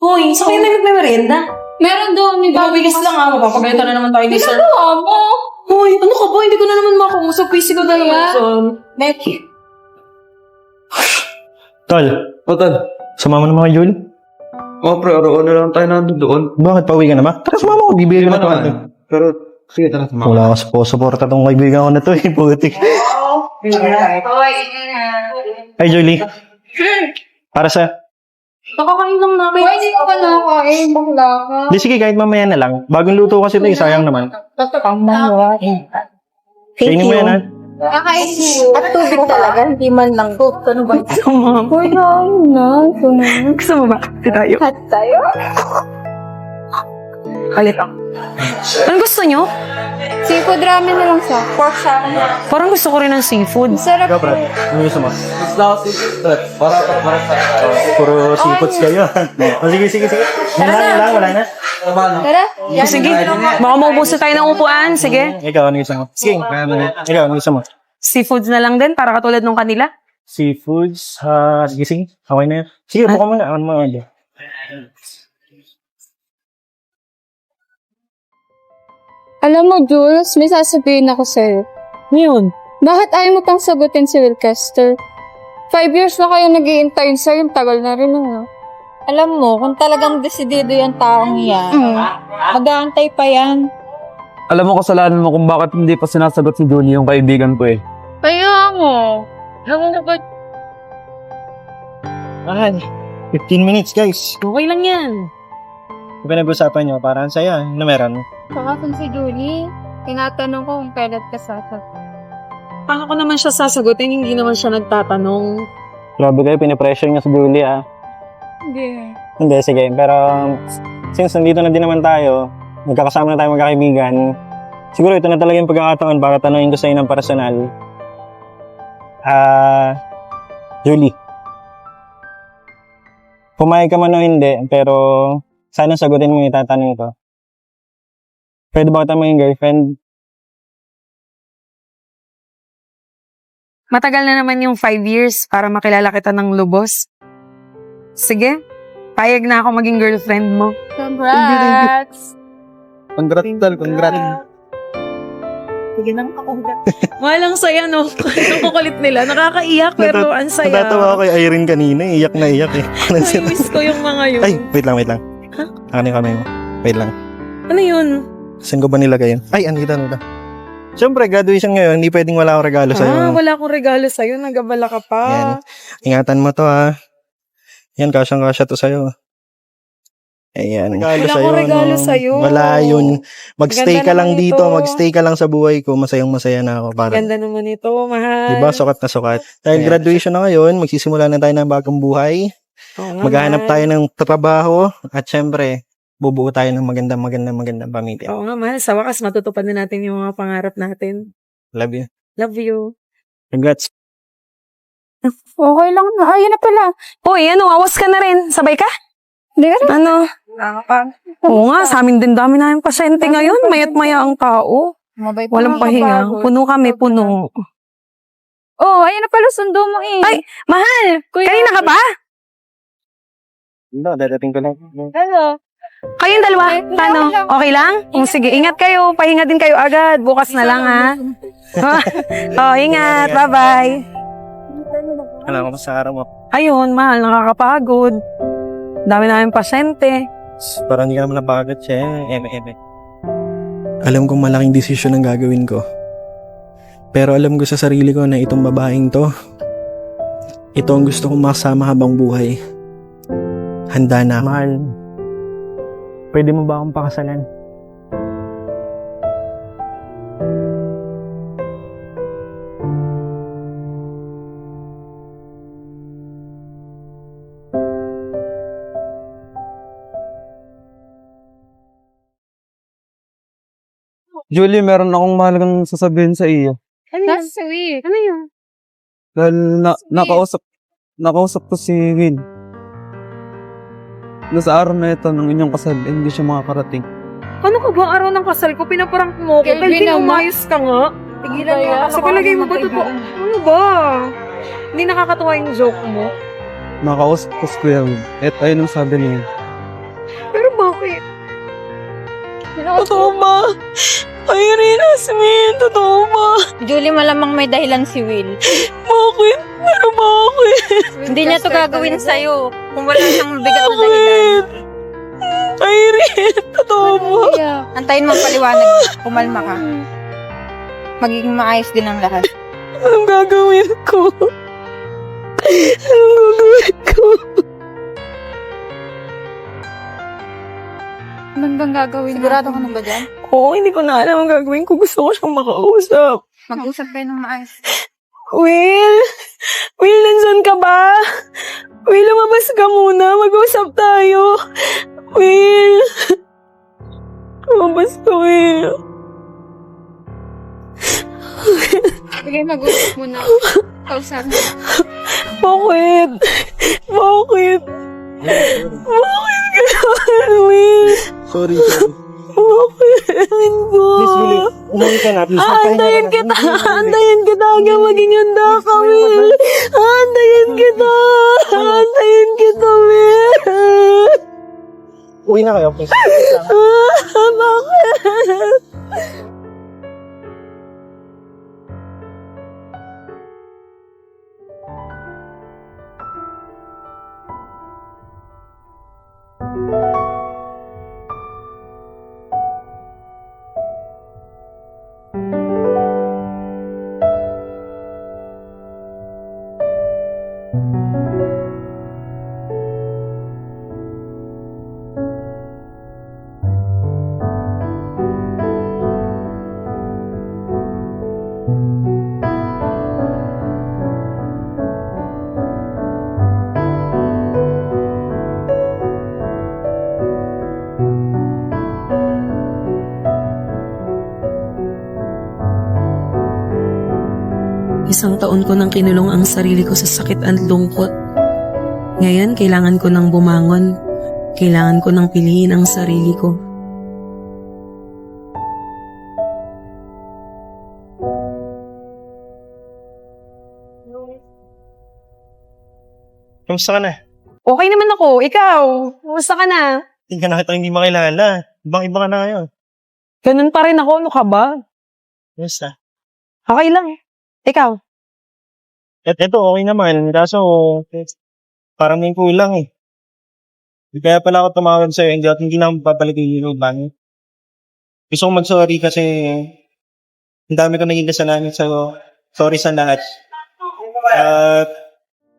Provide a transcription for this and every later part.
Hoy, sa kayo na nagme-merienda? Meron doon, may Mabigas lang ah, mapapagalitan na naman tayo ni sir. Ginagawa mo. Hoy, ano ka ba? Hindi ko na naman makausap. Ko na naman Kaya? son. Becky. Tol, O, Tol. sumama na mga Jul. O, pre, araw na lang tayo nandun doon. Bakit pauwi ka na ba? Tara, sumama ko. Ka ba na naman? naman. Pero, sige, tara, tumama. Wala ka sa suporta tong kaibigan ko na to eh. Putik. Ay, Julie. Para sa... Nakakain lang namin. Di ka pa nakakain. Bakla ka. Di sige, kahit mamaya na lang. Bagong luto kasi ito eh. Sayang naman. Tama. Kainin mo yan ha. Kakain mo. At tubig talaga, hindi man lang cook. Ano ba? Ma'am. Hoy, na, na. Gusto mo ba? Tayo. Tayo. Kalit ako. Anong gusto nyo? Seafood ramen na lang sa pork sa akin. Parang gusto ko rin ng seafood. Sarap. Ikaw, Brad. Ano gusto mo? Lang ako sige, Tol. Para, para, para. Puro seafoods kayo. o sige, sige, sige. Yan lang, yan lang. Wala na. Tama, no? Tara. O, sige, baka maubuso tayo ng upuan. Sige. Ikaw, ano gusto mo? Sige. Ikaw, ano gusto mo? Seafoods na lang din, para katulad nung kanila. Seafoods, ha, sige, sige. Okay na yan. Sige, buka mo na. Ano mo na. Alam mo, Jules, may sasabihin ako sa'yo. Ngayon. Bakit ayaw mo pang sagutin si Wilcaster? Five years na kayo nag i sa'yo, tagal na rin ano. Alam mo, kung talagang desidido yung taong yan, Mm. mag-aantay pa yan. Alam mo kasalanan mo kung bakit hindi pa sinasagot si Julie yung kaibigan ko eh. Kaya mo. Habang na ba? Ay, 15 minutes, guys. Okay lang yan. Pinag-usapan nyo? Parang saya. Ano meron? Kakasan si Julie. Tinatanong ko kung kailan ka sasag. Paano ko naman siya sasagutin? Hindi naman siya nagtatanong. Grabe kayo, pinipressure niya sa Julie, ah. Hindi. Hindi, sige. Pero, since nandito na din naman tayo, magkakasama na tayo magkakaibigan, siguro ito na talaga yung pagkakataon para tanungin ko sa'yo ng personal. Ah, Julie. Pumayag ka man o hindi, pero sana sagutin mo yung itatanong ko. Pwede ba kita maging girlfriend? Matagal na naman yung five years para makilala kita ng lubos. Sige, payag na ako maging girlfriend mo. Congrats! Congrats, Tol. Congrats. Sige nang ako. Walang saya, no? Ang kukulit nila. Nakakaiyak, pero ang saya. Natatawa ako kay Irene kanina. Iyak na iyak eh. Ay, miss ko yung mga yun. Ay, wait lang, wait lang. Ano yung kamay mo? Wait lang. Ano yun? Saan ko ba nilagay yun? Ay, andito, andito. Siyempre, graduation ngayon, hindi pwedeng wala akong regalo sa'yo. Ah, wala akong regalo sa'yo. Nagabala ka pa. Yan. Ingatan mo to, ha. Yan, kasyang-kasya to sa'yo. Ayan. Regalo Wala akong regalo sa'yo. Wala yun. Magstay Ganda ka lang dito. ito. Magstay ka lang sa buhay ko. Masayang masaya na ako. Para. Ganda naman ito, mahal. Diba? Sukat na sukat. Dahil Ayan. graduation na ngayon, magsisimula na tayo ng bagong buhay. Maghahanap mahal. tayo ng trabaho. At syempre, bubuo tayo ng magandang, magandang, magandang pamilya. Oo nga, mahal. Sa wakas, matutupad na natin yung mga pangarap natin. Love you. Love you. Congrats. Okay lang na. Ayun na pala. Uy, ano, awas ka na rin. Sabay ka? Hindi ka. Ano? Oo nga, sa amin din dami na yung pasyente ngayon. Mayat maya ang tao. Mabay pa Walang pahinga. Puno kami, puno. Oh, ayun na pala sundo mo eh. Ay, mahal! Kuya. Kanina ka ba? No, dadating ko lang. Hello. Kayong dalawa? Paano? Okay lang? O sige, ingat kayo. Pahinga din kayo agad. Bukas na lang, ha? oh, ingat. Bye-bye. Alam ko sa araw mo. Ayun, mahal. Nakakapagod. Dami namin pasyente. Parang hindi ka naman napagod siya. Eme, eme. Alam kong malaking desisyon ang gagawin ko. Pero alam ko sa sarili ko na itong babaeng to, ito ang gusto kong makasama habang buhay. Handa na. Mahal, pwede mo ba akong pakasalan? Julie, meron akong mahalagang sasabihin sa iyo. That's sweet. Ano yun? Dahil na, nakausap, nakausap ko si Win. Na sa araw na ito ng inyong kasal, eh, hindi siya makakarating. Ano ka ba? Araw ng kasal ko, pinaprank mo ko. Kelvin Kelvin, naman. umayos ka nga. Tigilan mo. Sa palagay mo ba totoo? Ano ba? Hindi nakakatuwa yung joke mo. Nakausap ko si Kuya Win. At ayun ang sabi niya. Bakit? Totoo ba? Irene, Asmin, totoo ba? Julie, malamang may dahilan si Will. Bakit? Ano bakit? Hindi niya to gagawin sa'yo. Kung wala siyang bigat na dahilan. Irene, totoo ba? Antayin mo ang paliwanag. Kumalma ka. Magiging maayos din ang lahat. Anong gagawin ko? Anong gagawin ko? Ano bang gagawin Sigurado ka na ba dyan? Oo, hindi ko na alam ang gagawin ko. Gusto ko siyang makausap. Mag-usap kayo ng maayos. Will, Lumabas ka muna. Mag-usap tayo. Will? Lumabas ka, Will. Sige, mag-usap muna. Kausap mo. Bakit? Bakit? Bakit ganun, Will? Sorry, sorry. Bakit? Ko? Please, Willie, umuwi ka na. Please, Aantayin kita. Aantayin kita hanggang maging handa ka, Will. Aantayin kita. Aantayin kita, Will. Uwi na kayo, please. Bakit? Isang taon ko nang kinulong ang sarili ko sa sakit at lungkot. Ngayon, kailangan ko nang bumangon. Kailangan ko nang piliin ang sarili ko. Kamusta ka na? Okay naman ako. Ikaw, kumusta ka na? Hindi ka na kita hindi makilala. Ibang iba ka na ngayon. Ganun pa rin ako. Ano ka ba? Kamusta? Okay lang. Ikaw? At eto, okay naman. Kaso, parang may kulang eh. Kaya pala ako tumawag sa'yo, hindi, hindi na ako papalitin yung bang. Gusto ko mag-sorry kasi ang dami ko naging kasalanan sa'yo. Sorry sa lahat. At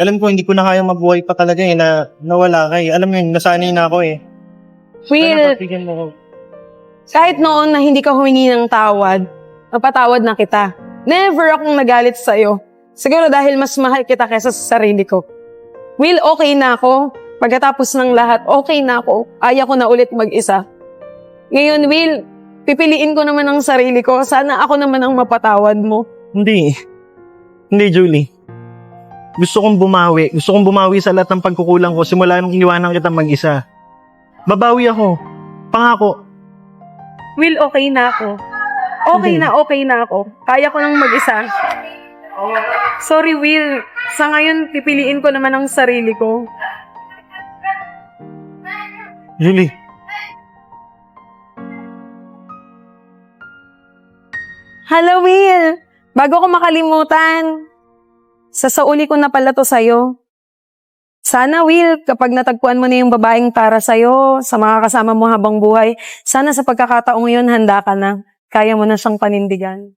alam ko, hindi ko na kaya mabuhay pa talaga eh, na nawala ka eh. Alam mo yun, nasanay na ako eh. Will, Sana pagbigyan mo kahit noon na hindi ka humingi ng tawad, napatawad na kita. Never akong nagalit sa'yo. Siguro dahil mas mahal kita kaysa sa sarili ko. Will, okay na ako. Pagkatapos ng lahat, okay na ako. Ayaw ko na ulit mag-isa. Ngayon, Will, pipiliin ko naman ang sarili ko. Sana ako naman ang mapatawad mo. Hindi. Hindi, Julie. Gusto kong bumawi. Gusto kong bumawi sa lahat ng pagkukulang ko simula nung iniwanan kita mag-isa. Babawi ako. Pangako. Will, okay na ako. Okay na, okay na ako. Kaya ko nang mag-isa. Sorry, Will. Sa ngayon, pipiliin ko naman ang sarili ko. Julie. Hello, Will! Bago ko makalimutan, sasauli ko na pala to sa'yo. Sana, Will, kapag natagpuan mo na yung babaeng para sa'yo, sa mga kasama mo habang buhay, sana sa pagkakataong yun, handa ka na. Kaya mo na siyang panindigan.